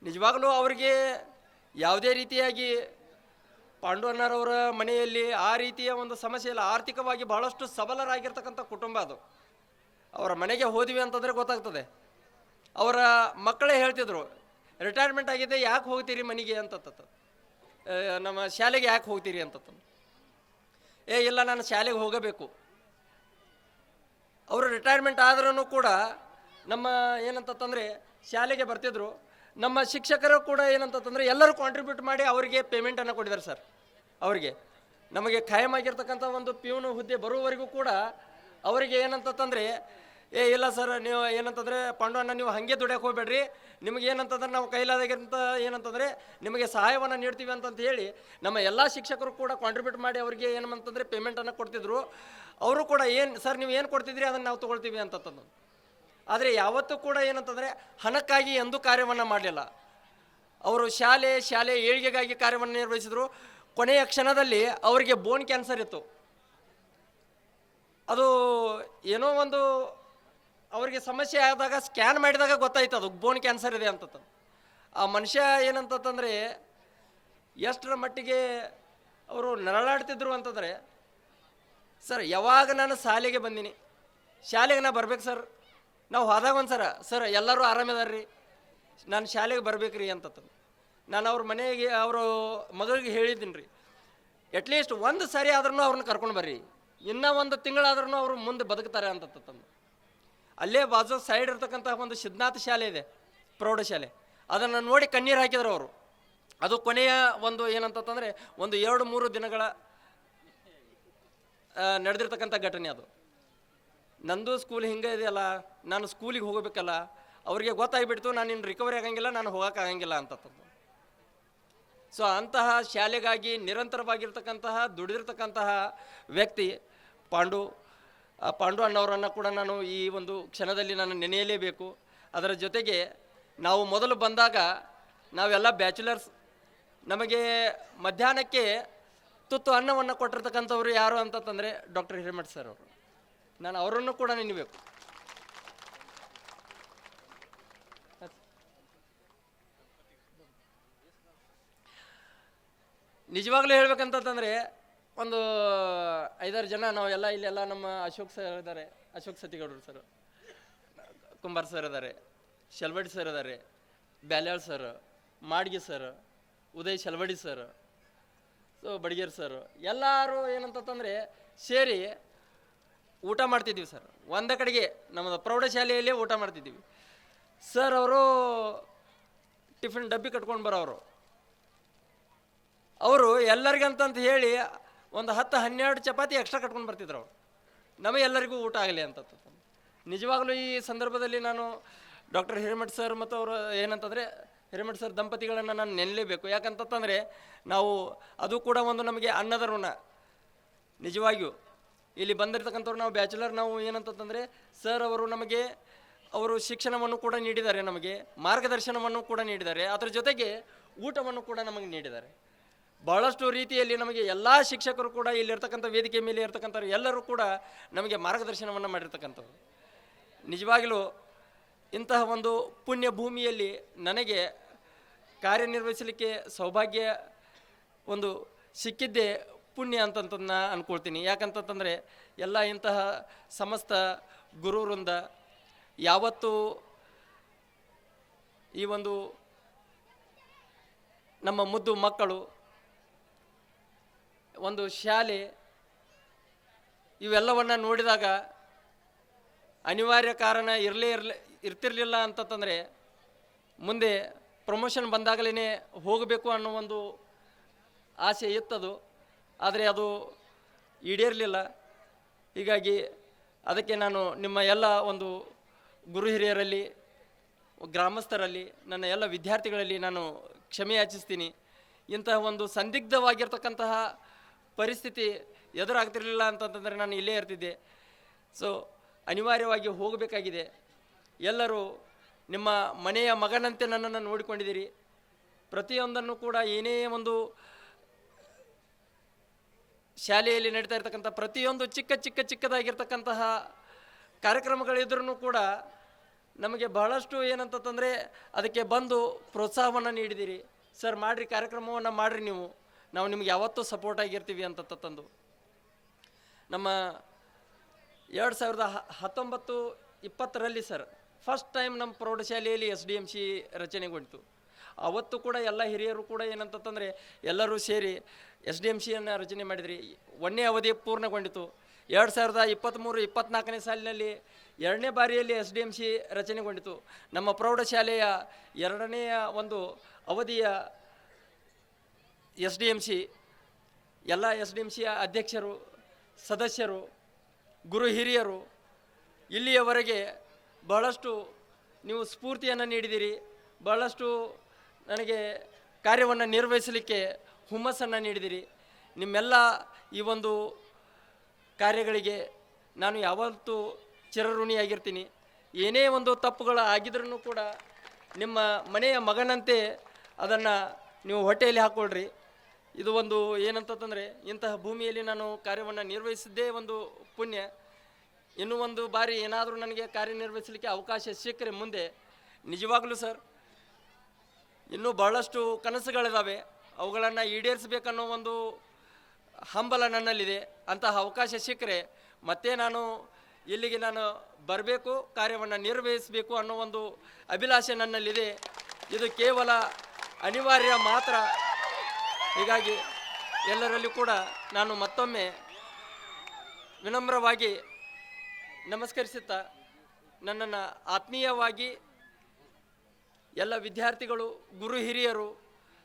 ನಿಜವಾಗಲೂ ಅವರಿಗೆ ಯಾವುದೇ ರೀತಿಯಾಗಿ ಪಾಂಡು ಅಣ್ಣರವರ ಮನೆಯಲ್ಲಿ ಆ ರೀತಿಯ ಒಂದು ಸಮಸ್ಯೆ ಇಲ್ಲ ಆರ್ಥಿಕವಾಗಿ ಬಹಳಷ್ಟು ಸಬಲರಾಗಿರ್ತಕ್ಕಂಥ ಕುಟುಂಬ ಅದು. ಅವರ ಮನೆಗೆ ಹೋದ್ವಿ ಅಂತಂದರೆ ಗೊತ್ತಾಗ್ತದೆ. ಅವರ ಮಕ್ಕಳೇ ಹೇಳ್ತಿದ್ರು, ರಿಟೈರ್ಮೆಂಟ್ ಆಗಿದೆ, ಯಾಕೆ ಹೋಗ್ತೀರಿ ಮನೆಗೆ? ಅಂತತ್ತ ನಮ್ಮ ಶಾಲೆಗೆ ಯಾಕೆ ಹೋಗ್ತೀರಿ? ಅಂತ ಏ, ಇಲ್ಲ, ನಾನು ಶಾಲೆಗೆ ಹೋಗಬೇಕು. ಅವರು ರಿಟೈರ್ಮೆಂಟ್ ಆದ್ರೂ ಕೂಡ ನಮ್ಮ ಏನಂತಂದರೆ ಶಾಲೆಗೆ ಬರ್ತಿದ್ರು. ನಮ್ಮ ಶಿಕ್ಷಕರು ಕೂಡ ಏನಂತಂದ್ರೆ ಎಲ್ಲರೂ ಕಾಂಟ್ರಿಬ್ಯೂಟ್ ಮಾಡಿ ಅವರಿಗೆ ಪೇಮೆಂಟನ್ನು ಕೊಟ್ಟಿದ್ದಾರೆ ಸರ್, ಅವರಿಗೆ. ನಮಗೆ ಖಾಯಂ ಒಂದು ಪಿಯೂನು ಹುದ್ದೆ ಬರುವವರೆಗೂ ಕೂಡ ಅವರಿಗೆ ಏನಂತಂದರೆ, ಏ ಇಲ್ಲ ಸರ್, ನೀವು ಏನಂತಂದ್ರೆ ಪಾಂಡವನ್ನ ನೀವು ಹಾಗೆ ದುಡಿಯಕ್ಕೆ ಹೋಗ್ಬೇಡ್ರಿ. ನಿಮಗೆ ಏನಂತಂದ್ರೆ ನಾವು ಕೈಲಾದಾಗಿಂತ ಏನಂತಂದ್ರೆ ನಿಮಗೆ ಸಹಾಯವನ್ನು ನೀಡ್ತೀವಿ ಅಂತಂತ ಹೇಳಿ ನಮ್ಮ ಎಲ್ಲ ಶಿಕ್ಷಕರು ಕೂಡ ಕಾಂಟ್ರಿಬ್ಯೂಟ್ ಮಾಡಿ ಅವರಿಗೆ ಏನಂತಂದರೆ ಪೇಮೆಂಟನ್ನು ಕೊಡ್ತಿದ್ರು. ಅವರು ಕೂಡ ಏನು, ಸರ್, ನೀವು ಏನು ಕೊಡ್ತಿದ್ರಿ? ಅದನ್ನು ನಾವು ತೊಗೊಳ್ತೀವಿ ಅಂತಂದು ಆದರೆ ಯಾವತ್ತೂ ಕೂಡ ಏನಂತಂದರೆ ಹಣಕ್ಕಾಗಿ ಎಂದೂ ಕಾರ್ಯವನ್ನು ಮಾಡಲಿಲ್ಲ. ಅವರು ಶಾಲೆ ಶಾಲೆ ಏಳಿಗೆಗಾಗಿ ಕಾರ್ಯವನ್ನು ನಿರ್ವಹಿಸಿದರು. ಕೊನೆಯ ಕ್ಷಣದಲ್ಲಿ ಅವರಿಗೆ ಬೋನ್ ಕ್ಯಾನ್ಸರ್ ಇತ್ತು. ಅದು ಏನೋ ಒಂದು ಅವರಿಗೆ ಸಮಸ್ಯೆ ಆದಾಗ ಸ್ಕ್ಯಾನ್ ಮಾಡಿದಾಗ ಗೊತ್ತಾಯ್ತು ಅದು ಬೋನ್ ಕ್ಯಾನ್ಸರ್ ಇದೆ ಅಂತ ಆ ಮನುಷ್ಯ ಏನಂತಂದರೆ ಎಷ್ಟರ ಮಟ್ಟಿಗೆ ಅವರು ನರಳಾಡ್ತಿದ್ರು ಅಂತಂದರೆ, ಸರ್, ಯಾವಾಗ ನಾನು ಶಾಲೆಗೆ ಬಂದೀನಿ? ಶಾಲೆಗೆ ನಾ ಬರ್ಬೇಕು, ಸರ್? ನಾವು ಹೋದಾಗ ಒಂದು ಸರ ಸರ್ ಎಲ್ಲರೂ ಆರಾಮಿದಾರ್ರಿ ನಾನು ಶಾಲೆಗೆ ಬರ್ಬೇಕ್ರಿ ಅಂತಂದು ನಾನು ಅವ್ರ ಮನೆಗೆ, ಅವರು ಮಗಳಿಗೆ ಹೇಳಿದ್ದೀನಿ ರೀ ಅಟ್ಲೀಸ್ಟ್ ಒಂದು ಸರಿ ಆದ್ರೂ ಅವ್ರನ್ನ ಕರ್ಕೊಂಡು ಬರ್ರಿ. ಇನ್ನೂ ಒಂದು ತಿಂಗಳಾದ್ರೂ ಅವರು ಮುಂದೆ ಬದುಕ್ತಾರೆ ಅಂತ ಅಲ್ಲೇ ಬಾಜು ಸೈಡ್ ಇರ್ತಕ್ಕಂಥ ಒಂದು ಸಿದ್ಧನಾಥ ಶಾಲೆ ಇದೆ ಪ್ರೌಢಶಾಲೆ ಅದನ್ನು ನೋಡಿ ಕಣ್ಣೀರು ಹಾಕಿದ್ರು ಅವರು. ಅದು ಕೊನೆಯ ಒಂದು ಏನಂತಂದರೆ ಒಂದು ಎರಡು ಮೂರು ದಿನಗಳ ನಡೆದಿರ್ತಕ್ಕಂಥ ಘಟನೆ ಅದು. ನಂದು ಸ್ಕೂಲ್ ಹಿಂಗೆ ಇದೆಯಲ್ಲ, ನಾನು ಸ್ಕೂಲಿಗೆ ಹೋಗಬೇಕಲ್ಲ, ಅವರಿಗೆ ಗೊತ್ತಾಗಿಬಿಡ್ತು ನಾನು ಇನ್ನು ರಿಕವರಿ ಆಗಂಗಿಲ್ಲ, ನಾನು ಹೋಗೋಕ್ಕಾಗಂಗಿಲ್ಲ ಅಂತ ಸೊ ಅಂತಹ ಶಾಲೆಗಾಗಿ ನಿರಂತರವಾಗಿರ್ತಕ್ಕಂತಹ, ದುಡಿದಿರ್ತಕ್ಕಂತಹ ವ್ಯಕ್ತಿ ಪಾಂಡು ಪಾಂಡು ಅಣ್ಣವರನ್ನು ಕೂಡ ನಾನು ಈ ಒಂದು ಕ್ಷಣದಲ್ಲಿ ನಾನು ನೆನೆಯಲೇಬೇಕು. ಅದರ ಜೊತೆಗೆ ನಾವು ಮೊದಲು ಬಂದಾಗ ನಾವೆಲ್ಲ ಬ್ಯಾಚುಲರ್ಸ್. ನಮಗೆ ಮಧ್ಯಾಹ್ನಕ್ಕೆ ತುತ್ತು ಅನ್ನವನ್ನು ಕೊಟ್ಟಿರ್ತಕ್ಕಂಥವ್ರು ಯಾರು ಅಂತಂತಂದರೆ ಡಾಕ್ಟರ್ ಹಿರೇಮಠ್ ಸರ್ ಅವರು. ನಾನು ಅವರನ್ನು ಕೂಡ ನೆನಬೇಕು. ನಿಜವಾಗ್ಲೂ ಹೇಳ್ಬೇಕಂತಂದ್ರೆ, ಒಂದು ಐದಾರು ಜನ ನಾವೆಲ್ಲ ಇಲ್ಲೆಲ್ಲ ನಮ್ಮ ಅಶೋಕ್ ಸರ್ ಇದ್ದಾರೆ. ಅಶೋಕ್ ಸತಿಗೌಡರು ಸರ್ ಕುಂಬಾರ್ ಸರ್ ಇದ್ದಾರೆ. ಶೆಲ್ವಡಿ ಸರ್ ಇದ್ದಾರೆ. Byalyal sir Madgi sir Uday Shelvadi sir so Badiger sir ಎಲ್ಲರೂ ಏನಂತಂದರೆ ಸೇರಿ ಊಟ ಮಾಡ್ತಿದ್ದೀವಿ ಸರ್. ಒಂದ ಕಡೆಗೆ ನಮ್ಮದು ಪ್ರೌಢಶಾಲೆಯಲ್ಲೇ ಊಟ ಮಾಡ್ತಿದ್ದೀವಿ. ಸರ್ ಅವರು ಟಿಫಿನ್ ಡಬ್ಬಿ ಕಟ್ಕೊಂಡು ಬರೋರು. ಅವರು ಎಲ್ಲರಿಗಂತಂತ ಹೇಳಿ ಒಂದು ಹತ್ತು ಹನ್ನೆರಡು ಚಪಾತಿ ಎಕ್ಸ್ಟ್ರಾ ಕಟ್ಕೊಂಡು ಬರ್ತಿದ್ರು ಅವರು. ನಮಗೆಲ್ಲರಿಗೂ ಊಟ ಆಗಲಿ ಅಂತ ನಿಜವಾಗ್ಲೂ ಈ ಸಂದರ್ಭದಲ್ಲಿ ನಾನು ಡಾಕ್ಟರ್ ಹಿರೇಮಠ್ ಸರ್ ಮತ್ತು ಅವರು ಏನಂತಂದರೆ ಹಿರೇಮಠ್ ಸರ್ ದಂಪತಿಗಳನ್ನು ನಾನು ನೆನಲೇಬೇಕು. ಯಾಕಂತಂದರೆ ನಾವು ಅದು ಕೂಡ ಒಂದು ನಮಗೆ ಅನ್ನದ ಋಣ. ನಿಜವಾಗಿಯೂ ಇಲ್ಲಿ ಬಂದಿರತಕ್ಕಂಥವ್ರು ನಾವು ಬ್ಯಾಚುಲರ್, ನಾವು ಏನಂತಂದರೆ ಸರ್ ಅವರು ನಮಗೆ, ಅವರು ಶಿಕ್ಷಣವನ್ನು ಕೂಡ ನೀಡಿದ್ದಾರೆ ನಮಗೆ, ಮಾರ್ಗದರ್ಶನವನ್ನು ಕೂಡ ನೀಡಿದ್ದಾರೆ, ಅದರ ಜೊತೆಗೆ ಊಟವನ್ನು ಕೂಡ ನಮಗೆ ನೀಡಿದ್ದಾರೆ. ಬಹಳಷ್ಟು ರೀತಿಯಲ್ಲಿ ನಮಗೆ ಎಲ್ಲ ಶಿಕ್ಷಕರು ಕೂಡ ಇಲ್ಲಿರ್ತಕ್ಕಂಥ ವೇದಿಕೆ ಮೇಲೆ ಇರ್ತಕ್ಕಂಥವ್ರು ಎಲ್ಲರೂ ಕೂಡ ನಮಗೆ ಮಾರ್ಗದರ್ಶನವನ್ನು ಮಾಡಿರ್ತಕ್ಕಂಥವ್ರು. ನಿಜವಾಗಲೂ ಇಂತಹ ಒಂದು ಪುಣ್ಯ ಭೂಮಿಯಲ್ಲಿ ನನಗೆ ಕಾರ್ಯನಿರ್ವಹಿಸಲಿಕ್ಕೆ ಸೌಭಾಗ್ಯ ಒಂದು ಸಿಕ್ಕಿದ್ದೇ ಪುಣ್ಯ ಅಂತಂತ ನಾ ಅನ್ಕೊಳ್ತೀನಿ. ಯಾಕಂತಂತಂದರೆ ಎಲ್ಲ ಇಂತಹ ಸಮಸ್ತ ಗುರುವೃಂದ ಯಾವತ್ತೂ ಈ ಒಂದು ನಮ್ಮ ಮುದ್ದು ಮಕ್ಕಳು ಒಂದು ಶಾಲೆ ಇವೆಲ್ಲವನ್ನ ನೋಡಿದಾಗ ಅನಿವಾರ್ಯ ಕಾರಣ ಇರಲೇ ಇರಲಿ ಇರ್ತಿರ್ಲಿಲ್ಲ ಅಂತಂತಂದರೆ ಮುಂದೆ ಪ್ರಮೋಷನ್ ಬಂದಾಗಲೇ ಹೋಗಬೇಕು ಅನ್ನೋ ಒಂದು ಆಸೆ ಇತ್ತದು. ಆದರೆ ಅದು ಈಡೇರಲಿಲ್ಲ. ಹೀಗಾಗಿ ಅದಕ್ಕೆ ನಾನು ನಿಮ್ಮ ಎಲ್ಲ ಒಂದು ಗುರು ಹಿರಿಯರಲ್ಲಿ, ಗ್ರಾಮಸ್ಥರಲ್ಲಿ, ನನ್ನ ಎಲ್ಲ ವಿದ್ಯಾರ್ಥಿಗಳಲ್ಲಿ ನಾನು ಕ್ಷಮೆ ಯಾಚಿಸ್ತೀನಿ. ಇಂತಹ ಒಂದು ಸಂದಿಗ್ಧವಾಗಿರ್ತಕ್ಕಂತಹ ಪರಿಸ್ಥಿತಿ ಎದುರಾಗ್ತಿರಲಿಲ್ಲ ಅಂತಂತಂದರೆ ನಾನು ಇಲ್ಲೇ ಇರ್ತಿದ್ದೆ. ಸೊ ಅನಿವಾರ್ಯವಾಗಿ ಹೋಗಬೇಕಾಗಿದೆ. ಎಲ್ಲರೂ ನಿಮ್ಮ ಮನೆಯ ಮಗನಂತೆ ನನ್ನನ್ನು ನೋಡಿಕೊಂಡಿದ್ದೀರಿ. ಪ್ರತಿಯೊಂದನ್ನು ಕೂಡ ಏನೇ ಒಂದು ಶಾಲೆಯಲ್ಲಿ ನಡೀತಾ ಇರ್ತಕ್ಕಂಥ ಪ್ರತಿಯೊಂದು ಚಿಕ್ಕ ಚಿಕ್ಕ ಚಿಕ್ಕದಾಗಿರ್ತಕ್ಕಂತಹ ಕಾರ್ಯಕ್ರಮಗಳಿದ್ರೂ ಕೂಡ ನಮಗೆ ಬಹಳಷ್ಟು ಏನಂತಂದರೆ ಅದಕ್ಕೆ ಬಂದು ಪ್ರೋತ್ಸಾಹವನ್ನು ನೀಡಿದಿರಿ. ಸರ್, ಮಾಡಿರಿ ಕಾರ್ಯಕ್ರಮವನ್ನು, ಮಾಡಿರಿ ನೀವು. ನಾವು ನಿಮ್ಗೆ ಯಾವತ್ತೂ ಸಪೋರ್ಟ್ ಆಗಿರ್ತೀವಿ ಅಂತ ತಂದು. ನಮ್ಮ ಎರಡು ಸಾವಿರದ ಹತ್ತೊಂಬತ್ತು ಇಪ್ಪತ್ತರಲ್ಲಿ ಸರ್ ಫಸ್ಟ್ ಟೈಮ್ ನಮ್ಮ ಪ್ರೌಢಶಾಲೆಯಲ್ಲಿ ಎಸ್ ಡಿ ಎಂ ಸಿ ರಚನೆಗೊಂಡಿತು. ಅವತ್ತು ಕೂಡ ಎಲ್ಲ ಹಿರಿಯರು ಕೂಡ ಏನಂತಂದರೆ ಎಲ್ಲರೂ ಸೇರಿ ಎಸ್ ಡಿ ಎಂ ಸಿಯನ್ನು ರಚನೆ ಮಾಡಿದ್ರಿ. ಒಂದನೇ ಅವಧಿ ಪೂರ್ಣಗೊಂಡಿತು. ಎರಡು ಸಾವಿರದ ಇಪ್ಪತ್ತ್ಮೂರು ಇಪ್ಪತ್ತ್ನಾಲ್ಕನೇ ಸಾಲಿನಲ್ಲಿ ಎರಡನೇ ಬಾರಿಯಲ್ಲಿ ಎಸ್ ಡಿ ಎಂ ಸಿ ರಚನೆಗೊಂಡಿತು. ನಮ್ಮ ಪ್ರೌಢಶಾಲೆಯ ಎರಡನೆಯ ಒಂದು ಅವಧಿಯ ಎಸ್ ಡಿ ಎಂ ಸಿ, ಎಲ್ಲ ಎಸ್ ಡಿ ಎಂ ಸಿಯ ಅಧ್ಯಕ್ಷರು, ಸದಸ್ಯರು, ಗುರು ಹಿರಿಯರು, ಇಲ್ಲಿಯವರೆಗೆ ಬಹಳಷ್ಟು ನೀವು ಸ್ಫೂರ್ತಿಯನ್ನು ನೀಡಿದ್ದೀರಿ ಬಹಳಷ್ಟು ನನಗೆ ಕಾರ್ಯವನ್ನು ನಿರ್ವಹಿಸಲಿಕ್ಕೆ ಹುಮ್ಮಸ್ಸನ್ನು ನೀಡಿದಿರಿ. ನಿಮ್ಮೆಲ್ಲ ಈ ಒಂದು ಕಾರ್ಯಗಳಿಗೆ ನಾನು ಯಾವತ್ತೂ ಚಿರಋಣಿಯಾಗಿರ್ತೀನಿ. ಏನೇ ಒಂದು ತಪ್ಪುಗಳು ಆಗಿದ್ರೂ ಕೂಡ ನಿಮ್ಮ ಮನೆಯ ಮಗನಂತೆ ಅದನ್ನು ನೀವು ಹೊಟ್ಟೆಯಲ್ಲಿ ಹಾಕ್ಕೊಳ್ರಿ. ಇದು ಒಂದು ಏನಂತಂದರೆ ಇಂತಹ ಭೂಮಿಯಲ್ಲಿ ನಾನು ಕಾರ್ಯವನ್ನು ನಿರ್ವಹಿಸಿದ್ದೇ ಒಂದು ಪುಣ್ಯ. ಇನ್ನೂ ಒಂದು ಬಾರಿ ಏನಾದರೂ ನನಗೆ ಕಾರ್ಯನಿರ್ವಹಿಸಲಿಕ್ಕೆ ಅವಕಾಶ ಸಿಕ್ಕರೆ ಮುಂದೆ, ನಿಜವಾಗಲೂ ಸರ್ ಇನ್ನೂ ಬಹಳಷ್ಟು ಕನಸುಗಳಿದ್ದಾವೆ ಅವುಗಳನ್ನು ಈಡೇರಿಸಬೇಕನ್ನೋ ಒಂದು ಹಂಬಲ ನನ್ನಲ್ಲಿದೆ. ಅಂತಹ ಅವಕಾಶ ಸಿಕ್ಕರೆ ಮತ್ತೆ ನಾನು ಇಲ್ಲಿಗೆ ನಾನು ಬರಬೇಕು, ಕಾರ್ಯವನ್ನು ನಿರ್ವಹಿಸಬೇಕು ಅನ್ನೋ ಒಂದು ಅಭಿಲಾಷೆ ನನ್ನಲ್ಲಿದೆ. ಇದು ಕೇವಲ ಅನಿವಾರ್ಯ ಮಾತ್ರ. ಹೀಗಾಗಿ ಎಲ್ಲರಲ್ಲೂ ಕೂಡ ನಾನು ಮತ್ತೊಮ್ಮೆ ವಿನಮ್ರವಾಗಿ ನಮಸ್ಕರಿಸುತ್ತಾ ನನ್ನನ್ನು ಆತ್ಮೀಯವಾಗಿ ಎಲ್ಲ ವಿದ್ಯಾರ್ಥಿಗಳು, ಗುರು ಹಿರಿಯರು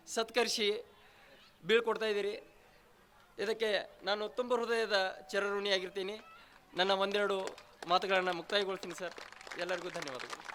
ಸತ್ಕರಿಸಿ ಬೀಳ್ಕೊಡ್ತಾ ಇದ್ದೀರಿ. ಇದಕ್ಕೆ ನಾನು ತುಂಬ ಹೃದಯದ ಚರಋಣಿಯಾಗಿರ್ತೀನಿ. ನನ್ನ ಒಂದೆರಡು ಮಾತುಗಳನ್ನು ಮುಕ್ತಾಯಗೊಳ್ತೀನಿ ಸರ್. ಎಲ್ಲರಿಗೂ ಧನ್ಯವಾದಗಳು.